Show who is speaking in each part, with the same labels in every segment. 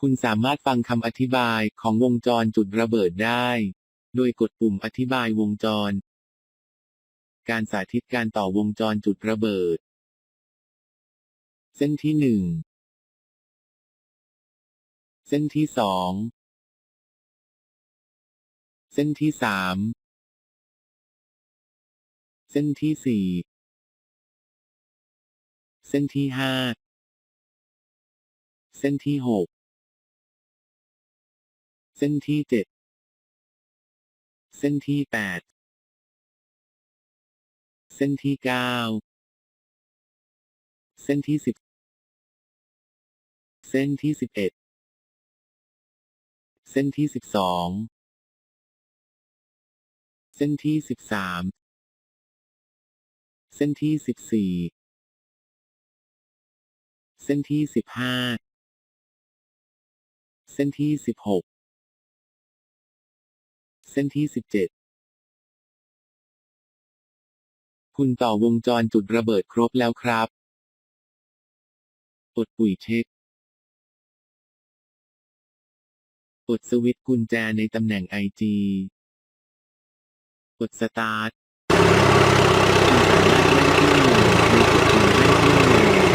Speaker 1: คุณสามารถฟังคำอธิบายของวงจรจุดระเบิดได้ โดยกดปุ่มอธิบายวงจร การสาธิตการต่อวงจรจุดระเบิด เส้นที่หนึ่งเส้นที่สองเส้นที่สามเส้นที่สี่เส้นที่ห้าเส้นที่หก เส้นที่เจ็ด เส้นที่แปด เส้นที่เก้า เส้นที่สิบ เส้นที่สิบเอ็ด เส้นที่สิบสอง เส้นที่สิบสาม เส้นที่สิบสี่ เส้นที่สิบห้า เส้นที่สิบหก ส้นที่ 17 คุณต่อวงจรจุดระเบิดครบแล้วครับกดปุ่ยเช็คกดสวิตช์กุญแจในตำแหน่ง IG กดสตาร์ท คุณสามารถเล่นเครื่องมือในกดปุ่มเล่นเครื่องมือ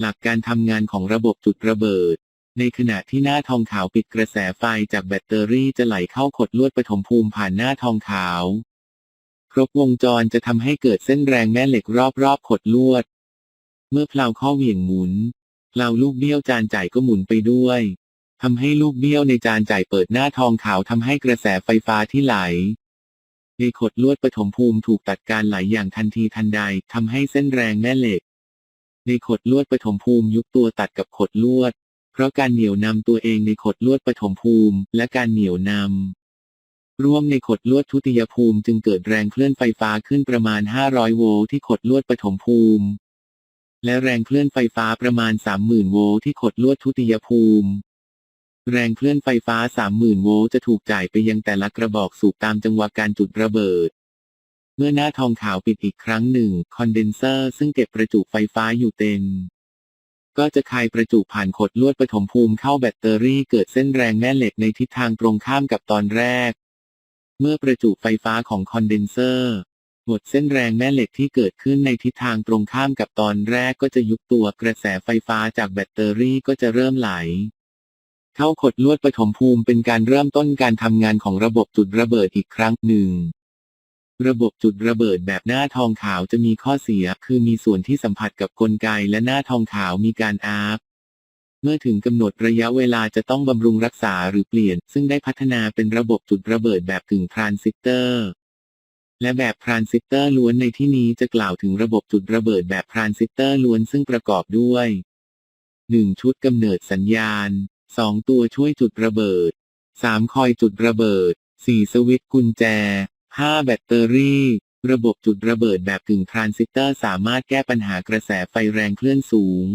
Speaker 1: หลักการทำงานของระบบจุดระเบิด ในขณะที่หน้าทองขาวปิดกระแสไฟจากแบตเตอรี่จะไหลเข้าขดลวดปฐมภูมิผ่านหน้าทองขาว ครบวงจรจะทำให้เกิดเส้นแรงแม่เหล็กรอบๆขดลวด เมื่อเพลาข้อเหวี่ยงหมุนเพลาลูกเบี้ยวจานจ่ายก็หมุนไปด้วยทำให้ลูกเบี้ยวในจานจ่ายเปิดหน้าทองขาวทำให้กระแสไฟฟ้าที่ไหลในขดลวดปฐมภูมิถูกตัดการไหลอย่างทันทีทันใดทำให้เส้นแรงแม่เหล็ก ในขดลวดปฐมภูมิยุบตัวตัดกับขดลวด เพราะการเหนี่ยวนำตัวเองในขดลวดปฐมภูมิ และการเหนี่ยวนำร่วมในขดลวดทุติยภูมิจึงเกิดแรงเคลื่อนไฟฟ้าขึ้นประมาณ 500 โวลต์ที่ขดลวดปฐมภูมิ และแรงเคลื่อนไฟฟ้าประมาณ 30,000 โวลต์ที่ขดลวดทุติยภูมิแรงเคลื่อนไฟฟ้า 30,000 โวลต์จะถูกจ่ายไปยังแต่ละกระบอกสูบตามจังหวะการจุดระเบิด เมื่อหน้าทองขาวปิดอีกครั้งหนึ่ง คอนเดนเซอร์ซึ่งเก็บประจุไฟฟ้าอยู่เต็ม ก็จะคายประจุผ่านขดลวดปฐมภูมิเข้าแบตเตอรี่เกิดเส้นแรงแม่เหล็กในทิศทางตรงข้ามกับตอนแรก เมื่อประจุไฟฟ้าของคอนเดนเซอร์หมดเส้นแรงแม่เหล็กที่เกิดขึ้นในทิศทางตรงข้ามกับตอนแรกก็จะยุบตัวกระแสไฟฟ้าจากแบตเตอรี่ก็จะเริ่มไหล เข้าขดลวดปฐมภูมิเป็นการเริ่มต้นการทำงานของระบบจุดระเบิดอีกครั้งหนึ่ง ระบบจุดระเบิดแบบหน้าทองขาวจะมีข้อเสีย คือมีส่วนที่สัมผัสกับกลไกและหน้าทองขาวมีการอาร์คเมื่อถึงกำหนดระยะเวลาจะต้องบำรุงรักษาหรือเปลี่ยน ซึ่งได้พัฒนาเป็นระบบจุดระเบิดแบบกึ่งทรานซิสเตอร์ และแบบทรานซิสเตอร์ล้วนในที่นี้จะกล่าวถึงระบบจุดระเบิดแบบทรานซิสเตอร์ล้วนซึ่งประกอบด้วย 1. ชุดกำเนิดสัญญาณ 2. ตัวช่วยจุดระเบิด 3. คอยจุดระเบิด 4. สวิตช์กุญแจ 5. แบตเตอรี่ ระบบจุดระเบิดแบบกึ่งทรานซิสเตอร์สามารถแก้ปัญหากระแสไฟแรงเคลื่อนสูง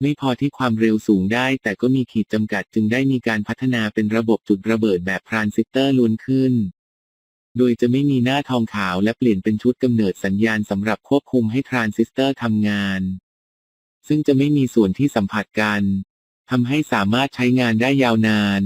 Speaker 1: ไม่พอที่ความเร็วสูงได้ แต่ก็มีขีดจำกัดจึงได้มีการพัฒนาเป็นระบบจุดระเบิดแบบทรานซิสเตอร์ล้วนขึ้น โดยจะไม่มีหน้าทองขาวและเปลี่ยนเป็นชุดกำเนิดสัญญาณสำหรับควบคุมให้ทรานซิสเตอร์ทำงาน ซึ่งจะไม่มีส่วนที่สัมผัสกันทำให้สามารถใช้งานได้ยาวนาน